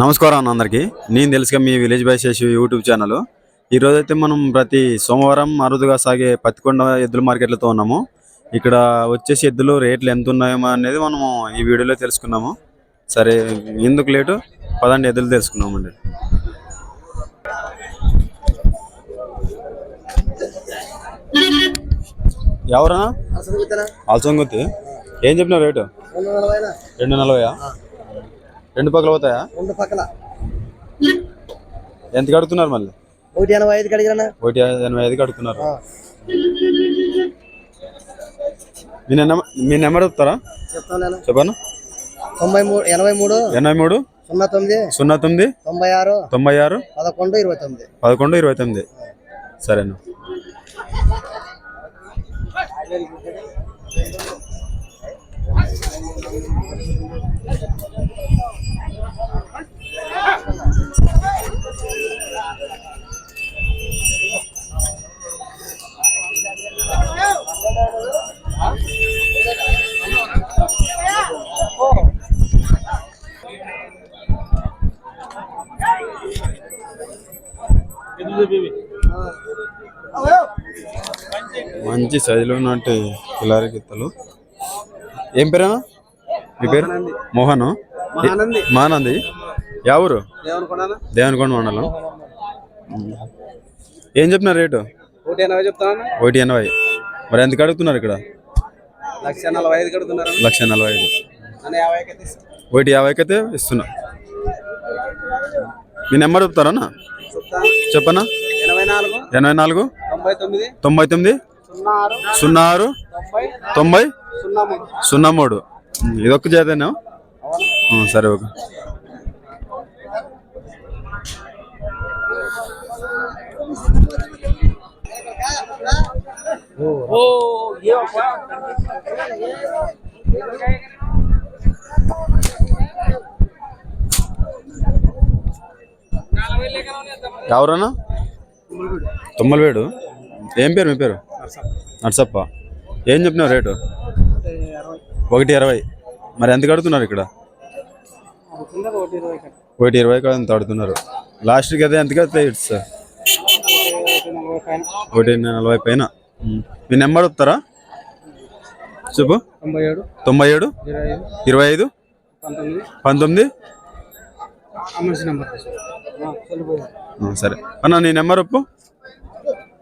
నమస్కారం అన్న అందరికీ. నేను తెలుసుగా మీ village by Seshu YouTube channel. ఈరోజు అయితే మనం ప్రతి సోమవారం అరుదుగా సాగే పత్తికొండ ఎద్దుల మార్కెట్లతో ఉన్నాము. ఇక్కడ వచ్చేసి ఎద్దులు రేట్లు ఎంత ఉన్నాయో అనేది మనము ఈ వీడియోలో తెలుసుకున్నాము. సరే ఎందుకు లేటు? పదండి ఎద్దులు తెలుసుకున్నామండి ఎవరా అలసంగుతి ఏం చెప్పిన రేటు? రెండు నలభై రెండు పక్కల పోతాయా? రెండు పక్కల. ఎంత కడుతున్నారు మళ్ళీ? ఒకటి ఎనభై ఐదు కడిగినా ఒకటి ఎనభై ఐదు కడుతున్నారు. మీ నెంబర్ మీ నెంబర్ చెప్తారా? చెప్పను. తొంభై మూడు ఎనభై మూడు ఎనభై మూడు సున్నా తొమ్మిది సున్నా తొమ్మిది తొంభై ఆరు తొంభై ఆరు పదకొండు ఇరవై తొమ్మిది. పదకొండు ఇరవై తొమ్మిది. సరేనా. మంచి సైజులో ఉన్నట్టు కిలారి గిత్తలు. ఏం పేరేనా మీ పేరు? మోహన్. మహానంది. మానంది యా ఊరు? దేవనకొండ మండలం. ఏం చెప్పినారు రేటు? ఒకటి ఎనభై మరి ఎంత కడుగుతున్నారు ఇక్కడ? లక్ష నలభై ఐదు లక్ష నలభై ఐదు. ఒకటి యాభైకి అయితే ఇస్తున్నా. మీ నెంబర్ చెప్తారా చెప్పనా? ఎనభై నాలుగు? తొంభై తొమ్మిది? సున్నా ఆరు తొంభై. సున్నా మూడు ఇదొక్క చేతేనా సరే ఓకే. ఎవరన్నా? తుమ్మలవేడు. ఏం పేరు మీ పేరు? నర్సప్ప. ఏం చెప్పినావు రేటు? ఒకటి ఇరవై. మరి ఎంత కడుతున్నారు ఇక్కడ? ఒకటి ఇరవై ఎంత కడుతున్నారు? లాస్ట్కి అదే ఎంత కడితే ఇట్స్ ఒకటి నలభై పైన. మీ నెంబర్ చెప్తారా? చెప్పు. తొంభై ఏడు ఇరవై ఐదు పంతొమ్మిది. సరే. అన్న నీ నెంబర్ చెప్పు.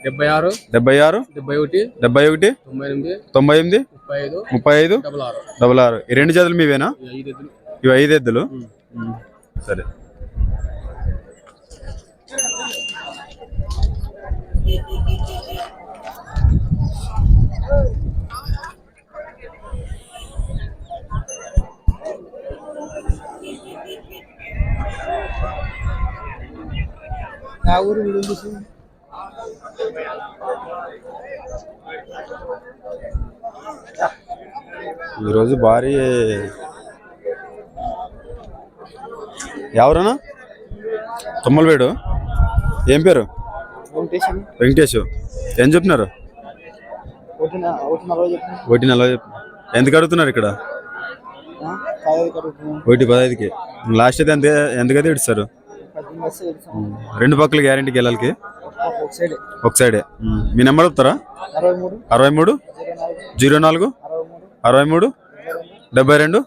డెబ్బై ఆరు డెబ్బై ఆరు డెబ్బై ఒకటి డెబ్బై ఒకటి తొంభై ఎనిమిది తొంభై ఎనిమిది ముప్పై ఐదు ముప్పై ఐదు డబల్ ఆరు. డబల్ ఆరు. ఈ రెండు జతలు మీవేనా? ఈ ఐదు ఎద్దులు ఇవి ఐదు ఎద్దులు. సరే. ఊరు ఈరోజు భారీ ఎవరన్నా? తుమ్మలవేడు ఏం పేరు? వెంకటేశం. వెంకటేష్ ఏం చెప్తున్నారు? ఒకటి నలభై ఎంత కడుగుతున్నారు ఇక్కడ? ఒకటి పదహైదుకి. లాస్ట్ అయితే ఎంత ఎంతకైతే ఇస్తారు రెండు పక్కల గ్యారంటీ గెలాలకి ఒక సైడ్. ఒక సైడే. ఉమ్. మీ నెంబర్ చెప్తారా? అరవై మూడు. జీరో నాలుగు? అరవై మూడు? డెబ్బై రెండు?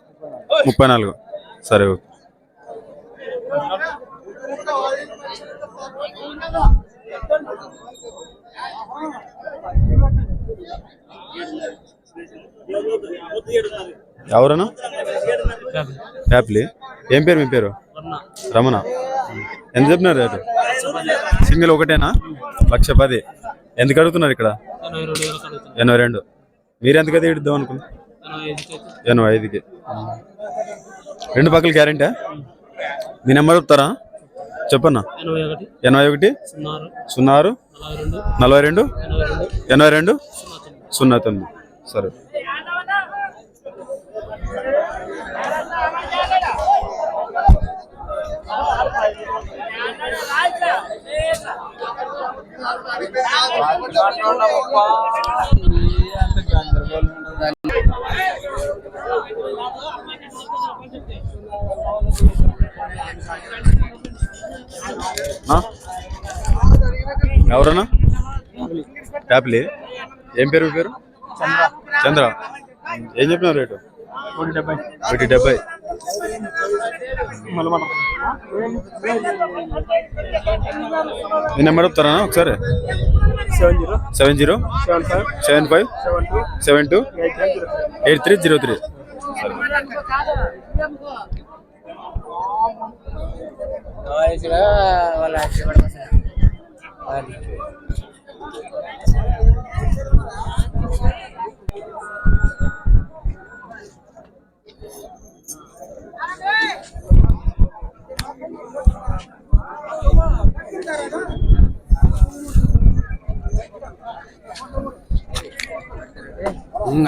ముప్పై నాలుగు. సరే ఓకే. ఎవరన్నా? హ్యాపీ ఏం పేరు మీ పేరు? రమణ. ఎంత చెప్పినారు రేటు? సింగిల్ ఒకటేనా? లక్ష పది. ఎందుకు అడుగుతున్నారు ఇక్కడ? ఎనభై రెండు. మీరు ఎంతకైతే ఇడుద్దాం అనుకున్నా? ఎనభై ఐదుకి. రెండు పక్కల గ్యారెంటీ మీ నెంబర్ చెప్తారా? చెప్పన్నా? ఎనభై ఒకటి. సున్నా ఆరు నలభై రెండు. నలభై రెండు? ఎనభై రెండు. సున్నా తొమ్మిది. సరే. అంత గందరగోళం ఎవరన్నా? యాప్లీ ఏం పేరు పేరు? చంద్ర. ఏం చెప్పినావు రేటు? ఒకటి డెబ్బై. మీ నెంబర్ చెప్తారా ఒకసారి? Seven zero. Seven zero. Seven five. Seven two. Eight nine zero. Eight three zero three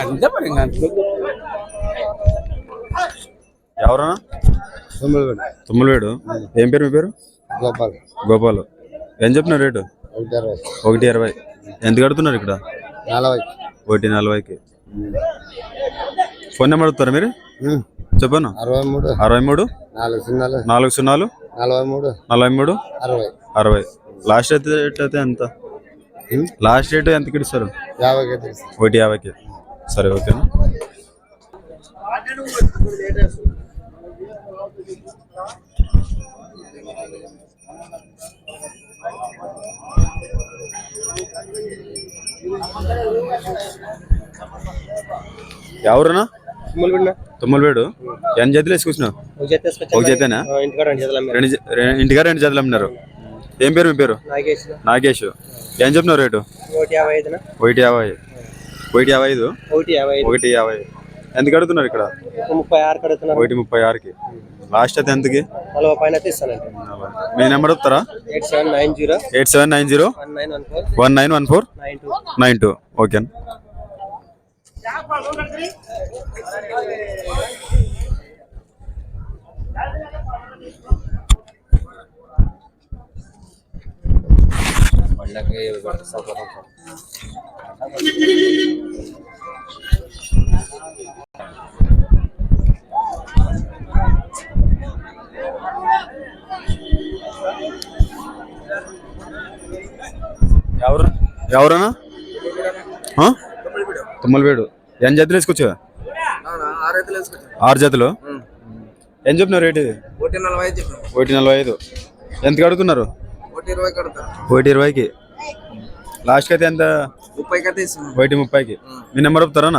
అంతే మరి ఇంకా ఎవరన్నా? తుమ్మలవేడు ఏం పేరు మీ పేరు? గోపాల్. గోపాల్. ఏం చెప్తున్నారు రేటు? ఒకటి అరవై. ఇరవై ఎంత కడుతున్నారు ఇక్కడ? నలభై ఒకటి నలభైకి. ఫోన్ నెంబర్ అడుగుతారా మీరు? చెప్పను? అరవై మూడు అరవై మూడు నాలుగు సున్నాలు. నాలుగు సున్నాలు? నలభై మూడు నలభై మూడు అరవై. అరవై. లాస్ట్ అయితే రేట్ అయితే ఎంత? లాస్ట్ రేట్ ఎంత ఇస్తారు యాభైకి ఒకటి యాభైకి. సరే ఓకేనా? ఎవరన్నా? తుమ్మలవేడు ఎన్ని జతలు వేసుకొచ్చినావు? ఒక జతేనా? రెండు రెండు ఇంటిగా జతలు అమ్మినారు. ఏం పేరు మీ పేరు? నాగేష్. ఏం చెప్పినావు రేటు? ఒకటి యాభై ఒకటి యాభై ఐదు. ఒకటి యాభై ఎంత కడుతున్నారు ఇక్కడ? ముప్పై ఆరు కడుతున్నారు ఒకటి ముప్పై ఆరుకి. లాస్ట్ అయితే ఎంతకి? నలభై పైన తీస్తానండి. మీ నెంబర్ చెప్తారా? Eight seven nine zero eight seven nine zero one nine one four nine two okay ఎవరు ఎవరన్నా? తుమ్మలవేడు ఎన్ని జతలు వేసుకొచ్చా ఆరు జతలు? ఏం చెప్తున్నారు రేటు ఒకటి నలభై ఐదు. చెప్పాను ఎంత కడుతున్నారు ఒకటి ఇరవైకి. లాస్ట్కి అయితే ఎంత? ఒకటి ముప్పైకి. మీ నెంబర్ చెప్తారా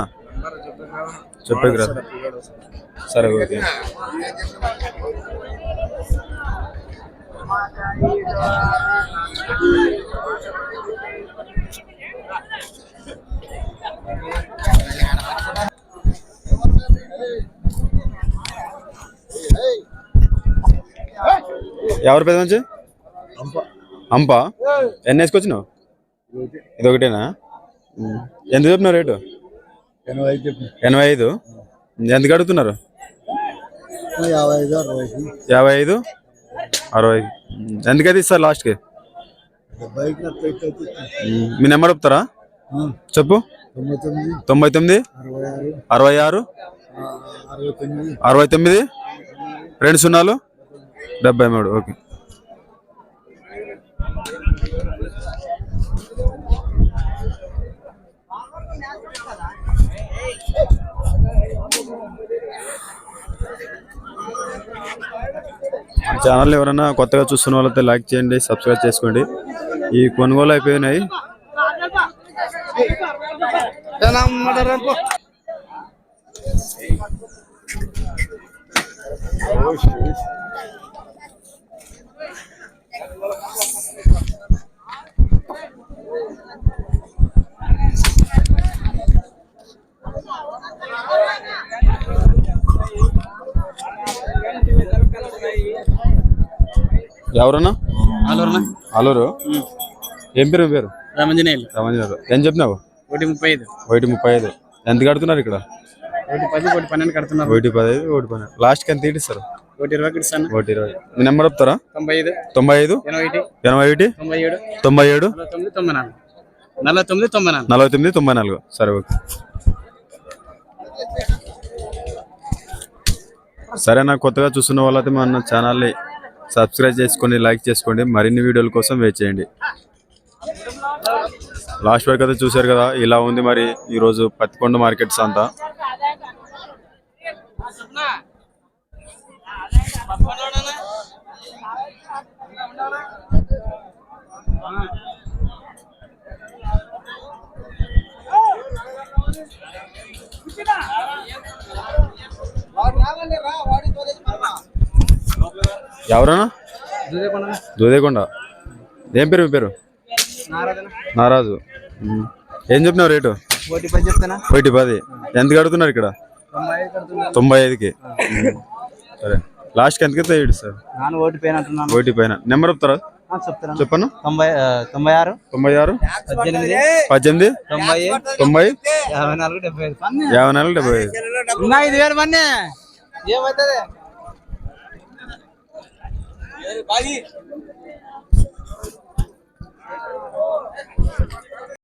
చెప్పేకి రాదు సరే ఓకే. ఎవరి పెద్ద మంచి అంప. ఎన్ని వేసుకొచ్చినావు? ఇది ఒకటేనా. ఎంత చెప్పినావు రేటు? ఎనభై ఐదు ఎంత కడుగుతున్నారు యాభై ఐదు అరవై అరవై ఎందుకైతే ఇస్తారు లాస్ట్కి. మీ నెంబర్ చెప్తారా? చెప్పు. తొంభై తొమ్మిది. అరవై ఆరు. అరవై తొమ్మిది? రెండు సున్నాలు? డెబ్బై మూడు ఓకే. ఛానల్ ఎవరైనా కొత్తగా చూస్తున్న వాళ్ళైతే లైక్ చేయండి సబ్స్క్రైబ్ చేసుకోండి. ఈ కొనుగోలు అయిపోయినాయి. ఎవరన్నా? ఆలూరునా అలూరు ఏం పేరు పేరు? రామంజనేయులు. రామంజనారు ఏం చెప్పినావు ఒకటి ముప్పై ఐదు. ఒకటి ముప్పై ఐదు. ఎంత కడుతున్నారు ఇక్కడ? ఒకటి పది ఒకటి పన్నెండు కడుతున్నారు. ఒకటి పదహైదు ఒకటి పన్నెండు. లాస్ట్కి ఎంత ఇస్తారు? ఒకటి ఇరవై ఇస్తాను ఒకటి ఇరవై. మీ నెంబర్ చెప్తారా? తొంభై ఐదు. తొంభై ఐదు? ఎనభై ఒకటి. ఎనభై ఒకటి? తొంభై ఏడు. తొంభై ఏడు? నలభై తొమ్మిది తొంభై నాలుగు. నలభై తొమ్మిది తొంభై నాలుగు. నలభై తొమ్మిది తొంభై నాలుగు సరే ఓకే. సరే నాకు కొత్తగా చూస్తున్న వాళ్ళైతే మన ఛానల్ని సబ్స్క్రైబ్ చేసుకోండి లైక్ చేసుకోండి. మరిన్ని వీడియోల కోసం వెయిట్ చేయండి. లాస్ట్ వరకు అయితే చూశారు కదా ఇలా ఉంది మరి ఈరోజు పత్తికొండ మార్కెట్స్ అంతా ఎవరన్నా? దూదేకొండ. ఏం పేరు మీ పేరు? నారాజు. ఏం చెప్పినావు రేటు? ఒకటి పది ఎంత కడుతున్నారు ఇక్కడ? తొంభై ఐదుకి. సరే. లాస్ట్కి ఎంతకి ఇయ్యడు సార్? ఓటు పైన అంటున్నాను ఒకటి పైన నెంబర్ చెప్తారా? చెప్తాను చెప్పను తొంభై తొంభై ఆరు తొంభై ఆరు పద్దెనిమిది పద్దెనిమిది తొంభై తొంభై యాభై నాలుగు డెబ్బై ఐదు యాభై నాలుగు డెబ్బై ఐదు ఐదు వేలు మన్నే ఏమవుతుంది బాయి